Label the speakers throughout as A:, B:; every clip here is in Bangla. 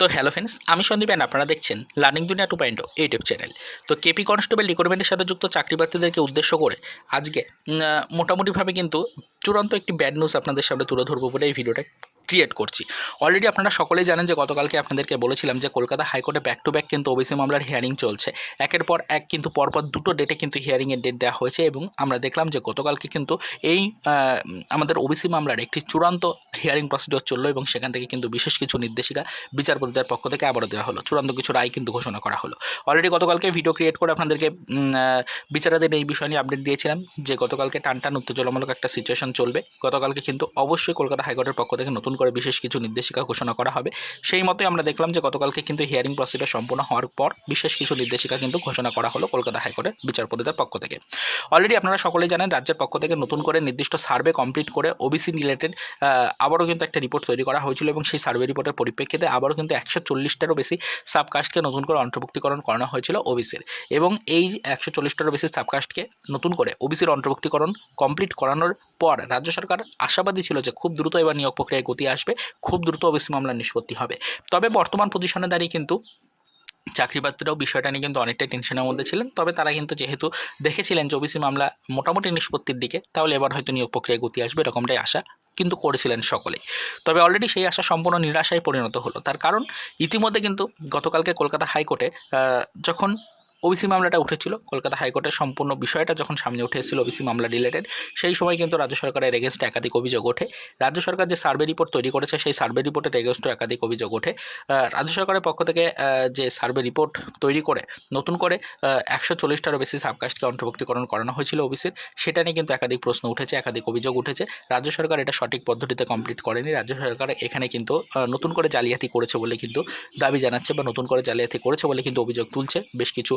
A: তো হ্যালো ফ্রেন্ডস আমি সন্দীপ অ্যান্ড আপনারা দেখছেন learning Duniya two point YouTube channel তো কেপি কনস্টেবল রিক্রুটমেন্টের সাথে যুক্ত চাকরি প্রার্থীদেরকে উদ্দেশ্য করে আজকে মোটামুটিভাবে কিন্তু চূড়ান্ত একটি ব্যাড নিউজ আপনাদের সামনে তুলে ধরবো বলে এই ভিডিওটা ক্রিয়েট করছি। অলরেডি আপনারা সকলেই জানেন যে গতকালকে আপনাদেরকে বলেছিলাম যে কলকাতা হাইকোর্টে ব্যাক টু ব্যাক কিন্তু ওবিসি মামলার হিয়ারিং চলছে। একের পর এক কিন্তু পরপর দুটো ডেটে কিন্তু হিয়ারিংয়ের ডেট দেওয়া হয়েছে এবং আমরা দেখলাম যে গতকালকে কিন্তু এই আমাদের ওবিসি মামলার একটি চূড়ান্ত হিয়ারিং প্রসিডিওর চলল এবং সেখান থেকে কিন্তু বিশেষ কিছু নির্দেশিকা বিচারপতিদের পক্ষ থেকে আবারও দেওয়া হলো। চূড়ান্ত কিছু রায় কিন্তু ঘোষণা করা হলো। অলরেডি গতকালকে ভিডিও ক্রিয়েট করে আপনাদেরকে বিচারাধীন এই বিষয় নিয়ে আপডেট দিয়েছিলাম যে গতকালকে টান টান উত্তেজনামূলক একটা সিচুয়েশন চলবে। গতকালকে কিন্তু অবশ্যই কলকাতা হাইকোর্টের পক্ষ থেকে নতুন করে বিশেষ কিছু নির্দেশিকা ঘোষণা করা হবে। সেই মতোই আমরা দেখলাম যে গতকালকে কিন্তু হিয়ারিং প্রসিডিওর সম্পূর্ণ হওয়ার পর বিশেষ কিছু নির্দেশিকা কিন্তু ঘোষণা করা হলো কলকাতা হাইকোর্টের বিচারপতিদের পক্ষ থেকে। অলরেডি আপনারা সকলেই জানেন রাজ্যের পক্ষ থেকে নতুন করে নির্দিষ্ট সার্ভে কমপ্লিট করে ওবিসি রিলেটেড আবারও কিন্তু একটা রিপোর্ট তৈরি করা হয়েছিল এবং সেই সার্ভে রিপোর্টের পরিপ্রেক্ষিতে আবারও কিন্তু একশো চল্লিশটারও বেশি সাবকাস্টকে নতুন করে অন্তর্ভুক্তিকরণ করানো হয়েছিল ওবিসির এবং এই একশো চল্লিশটারও বেশি সাবকাস্টকে নতুন করে ওবিসির অন্তর্ভুক্তিকরণ কমপ্লিট করানোর পর রাজ্য সরকার আশাবাদী ছিল যে খুব দ্রুত এবার নিয়োগ প্রক্রিয়ায় গতি আসবে, খুব দ্রুত ওবিসি মামলার নিষ্পত্তি হবে। তবে বর্তমান পজিশনে দাঁড়িয়ে কিন্তু চাকরি প্রার্থীরাও বিষয়টা নিয়ে কিন্তু অনেকটাই টেনশনের মধ্যে ছিলেন। তবে তারা কিন্তু যেহেতু দেখেছিলেন যে ওবিসি মামলা মোটামুটি নিষ্পত্তির দিকে, তাহলে এবার হয়তো নিয়োগ প্রক্রিয়ায় গতি আসবে, এরকমটাই আশা কিন্তু করেছিলেন সকলেই। তবে অলরেডি সেই আশা সম্পূর্ণ নিরাশায় পরিণত হলো। তার কারণ ইতিমধ্যে কিন্তু গতকালকে কলকাতা হাইকোর্টে যখন ওবিসি মামলাটা উঠেছিল। কলকাতা হাইকোর্টের সম্পূর্ণ বিষয়টা যখন সামনে উঠে এসেছিল ওবিসি মামলা রিলেটেড, সেই সময় কিন্তু রাজ্য সরকারের এগেনস্টে একাধিক অভিযোগ ওঠে। রাজ্য সরকার যে সার্ভে রিপোর্ট তৈরি করেছে, সেই সার্ভে রিপোর্টের এগেনস্টও একাধিক অভিযোগ ওঠে। রাজ্য সরকারের পক্ষ থেকে যে সার্ভে রিপোর্ট তৈরি করে, নতুন করে একশো চল্লিশটারও বেশি সাবকাস্টকে অন্তর্ভুক্তিকরণ করানো হয়েছিল ওবিসির। সেটা নিয়ে কিন্তু একাধিক প্রশ্ন উঠেছে, একাধিক অভিযোগ উঠেছে। রাজ্য সরকার এটা সঠিক পদ্ধতিতে কমপ্লিট করেনি। রাজ্য সরকার এখানে কিন্তু নতুন করে জালিয়াতি করেছে বলে কিন্তু দাবি জানাচ্ছে বা নতুন করে জালিয়াতি করেছে বলে কিন্তু অভিযোগ তুলছে। বেশ কিছু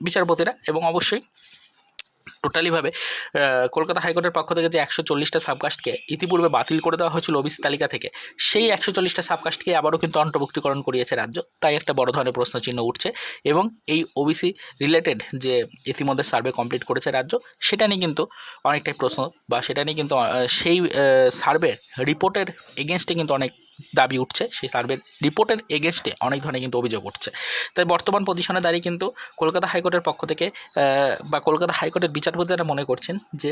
A: বিচারপতিরা এবং অবশ্যই টোটালিভাবে কলকাতা হাইকোর্টের পক্ষ থেকে যে একশো চল্লিশটা সাবকাস্টকে ইতিপূর্বে বাতিল করে দেওয়া হয়েছিল ওবিসি তালিকা থেকে, সেই একশো চল্লিশটা সাবকাস্টকে আবারও কিন্তু অন্তর্ভুক্তিকরণ করিয়েছে রাজ্য। তাই একটা বড় ধরনের প্রশ্নচিহ্ন উঠছে এবং এই ওবিসি রিলেটেড যে ইতিমধ্যে সার্ভে কমপ্লিট করেছে রাজ্য, সেটা নিয়ে কিন্তু অনেকটাই প্রশ্ন বা সেটা নিয়ে কিন্তু সেই সার্ভের রিপোর্টের এগেনস্টে কিন্তু অনেক দাবি উঠছে। সেই সার্ভের রিপোর্টের এগেনস্টে অনেক ধরনের কিন্তু অভিযোগ উঠছে। তাই বর্তমান পজিশনে দাঁড়িয়ে কিন্তু কলকাতা হাইকোর্টের পক্ষ থেকে বা কলকাতা হাইকোর্টের বিচারপতিরা মনে করছেন যে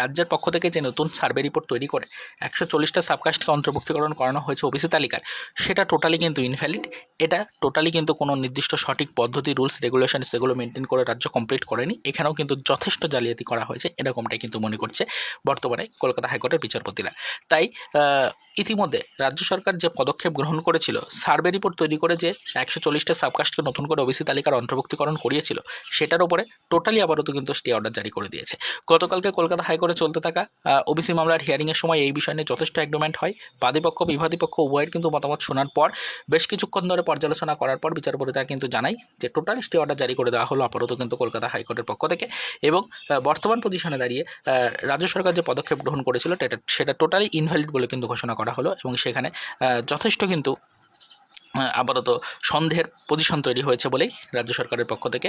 A: রাজ্যের পক্ষ থেকে যে নতুন সার্ভে রিপোর্ট তৈরি করে একশো চল্লিশটা সাবকাস্টকে অন্তর্ভুক্তিকরণ করানো হয়েছে ওবিসি তালিকার সেটা টোটালি কিন্তু ইনভ্যালিড এটা টোটালি কিন্তু কোনো নির্দিষ্ট সঠিক পদ্ধতি রুলস রেগুলেশন সেগুলো মেনটেন করে রাজ্য কমপ্লিট করেনি। এখানেও কিন্তু যথেষ্ট জালিয়াতি করা হয়েছে, এরকমটাই কিন্তু মনে করছে বর্তমানে কলকাতা হাইকোর্টের বিচারপতিরা। তাই ইতিমধ্যে রাজ্য সরকার যে পদক্ষেপ গ্রহণ করেছিল, সার্ভে রিপোর্ট তৈরি করে যে একশো চল্লিশটা সাবকাস্টকে নতুন করে ওবিসি তালিকার অন্তর্ভুক্তিকরণ করিয়েছিল, সেটার উপরে টোটালি আপাতত কিন্তু স্টে অর্ডার জারি করে দিয়েছে। গতকালকে কলকাতা হাইকোর্টে চলতে থাকা। ওবিসি মামলার হিয়ারিংয়ের সময় এই বিষয় নিয়ে যথেষ্ট অ্যাগ্রোমেন্ট হয়। বাদীপক্ষ, বিবাদীপক্ষ, উভয়ের কিন্তু মতামত শোনার পর, বেশ কিছুক্ষণ ধরে পর্যালোচনা করার পর বিচারপতি বিচারপতিরা কিন্তু জানাই যে টোটাল স্টে অর্ডার জারি করে দেওয়া হলো আপাতত কিন্তু কলকাতা হাইকোর্টের পক্ষ থেকে এবং বর্তমান পজিশনে দাঁড়িয়ে রাজ্য সরকার যে পদক্ষেপ গ্রহণ করেছিল, সেটা টোটালি ইনভ্যালিড বলে কিন্তু ঘোষণা করা হলো এবং সেখানে যথেষ্ট কিন্তু আপাতত সন্দেহের পজিশন তৈরি হয়েছে বলেই রাজ্য সরকারের পক্ষ থেকে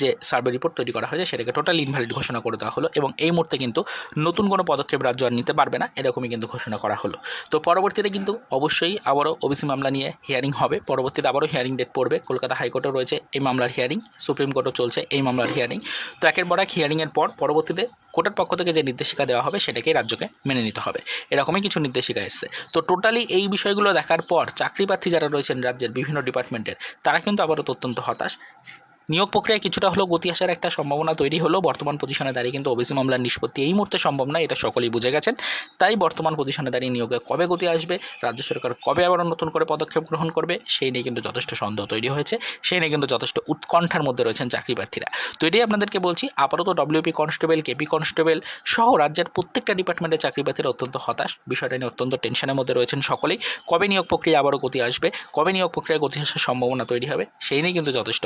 A: যে সার্ভে রিপোর্ট তৈরি করা হয়েছে সেটাকে টোটালি ইনভ্যালিড ঘোষণা করে দেওয়া হলো এবং এই মুহূর্তে কিন্তু নতুন কোনো পদক্ষেপ রাজ্য আর নিতে পারবে না, এরকমই কিন্তু ঘোষণা করা হলো। তো পরবর্তীতে কিন্তু অবশ্যই আবারও ওবিসি মামলা নিয়ে হিয়ারিং হবে, পরবর্তীতে আবারও হিয়ারিং ডেট পড়বে, কলকাতা হাইকোর্টও রয়েছে এই মামলার হিয়ারিং সুপ্রিম কোর্টও চলছে এই মামলার হিয়ারিং তো একের পর এক হিয়ারিংয়ের পর পরবর্তীতে কোর্টের পক্ষ থেকে যে নির্দেশিকা দেওয়া হবে সেটাকেই রাজ্যকে মেনে নিতে হবে। এরকমই কিছু নির্দেশিকা এসছে। তো টোটালি এই বিষয়গুলো দেখার পর চাকরি প্রার্থী যারা রয়েছেন রাজ্যের বিভিন্ন ডিপার্টমেন্টের, তারা কিন্তু আবারও অত্যন্ত হতাশ। নিয়োগ প্রক্রিয়ায় কিছুটা হলেও গতি আসার একটা সম্ভাবনা তৈরি হলো। বর্তমান পজিশনে দাঁড়িয়ে কিন্তু ওবিসি মামলার নিষ্পত্তি এই মুহূর্তে সম্ভব না এটা সকলেই বুঝে গেছেন। তাই বর্তমান পজিশনে দাঁড়িয়ে নিয়োগে কবে গতি আসবে, রাজ্য সরকার কবে আবার নতুন করে পদক্ষেপ গ্রহণ করবে, সেই নিয়ে কিন্তু যথেষ্ট সন্দেহ তৈরি হয়েছে, সেই নিয়ে কিন্তু যথেষ্ট উৎকণ্ঠার মধ্যে রয়েছেন চাকরি প্রার্থীরা। তো এটাই আপনাদেরকে বলছি, আপাতত ডব্লিউপি কনস্টেবল কেপি কনস্টেবল সহ রাজ্যের প্রত্যেকটা ডিপার্টমেন্টের চাকরি প্রার্থীরা অত্যন্ত হতাশ। বিষয়টা নিয়ে অত্যন্ত টেনশনের মধ্যে রয়েছেন সকলেই। কবে নিয়োগ প্রক্রিয়া আবারও গতি আসবে, কবে নিয়োগ প্রক্রিয়া গতি আসার সম্ভাবনা তৈরি হবে, সেই নিয়ে কিন্তু যথেষ্ট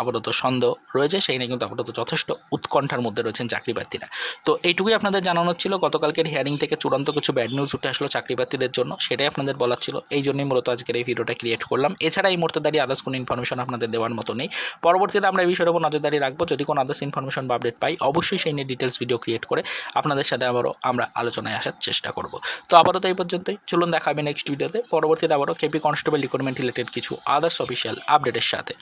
A: আপাতত সন্দেহ রয়েছে সেই নিয়ে কিন্তু আপাতত যথেষ্ট উৎকণ্ঠার মধ্যে রয়েছেন চাকরি প্রার্থীরা তো এইটুকুই আপনাদের জানানো ছিল, গতকালকের হিয়ারিং থেকে চূড়ান্ত কিছু ব্যাড নিউজ উঠে আসলো চাকরি প্রার্থীদের জন্য, সেটাই আপনাদের বলার ছিল। এই জন্যই মূলত আজকের এই ভিডিওটা ক্রিয়েট করলাম। এছাড়া এই মুহূর্তে দাঁড়িয়ে আদার্স কোনো ইনফরমেশন আপনাদের দেওয়ার মতো নেই। পরবর্তীতে আমরা এই বিষয়ের উপর নজরদারি রাখব। যদি কোনো আদার্স ইনফরমেশন বা আপডেট পাই, অবশ্যই সেই নিয়ে ডিটেলস ভিডিও ক্রিয়েট করে আপনাদের সাথে আবারও আমরা আলোচনায় আসার চেষ্টা করব। তো আপাতত এই পর্যন্তই। চলুন দেখা হবে নেক্সট ভিডিওতে পরবর্তীতে আবারও কেপি কনস্টেবল রিক্রুটমেন্ট রিলেটেড কিছু আদার্স অফিসিয়াল আপডেটের সাথে।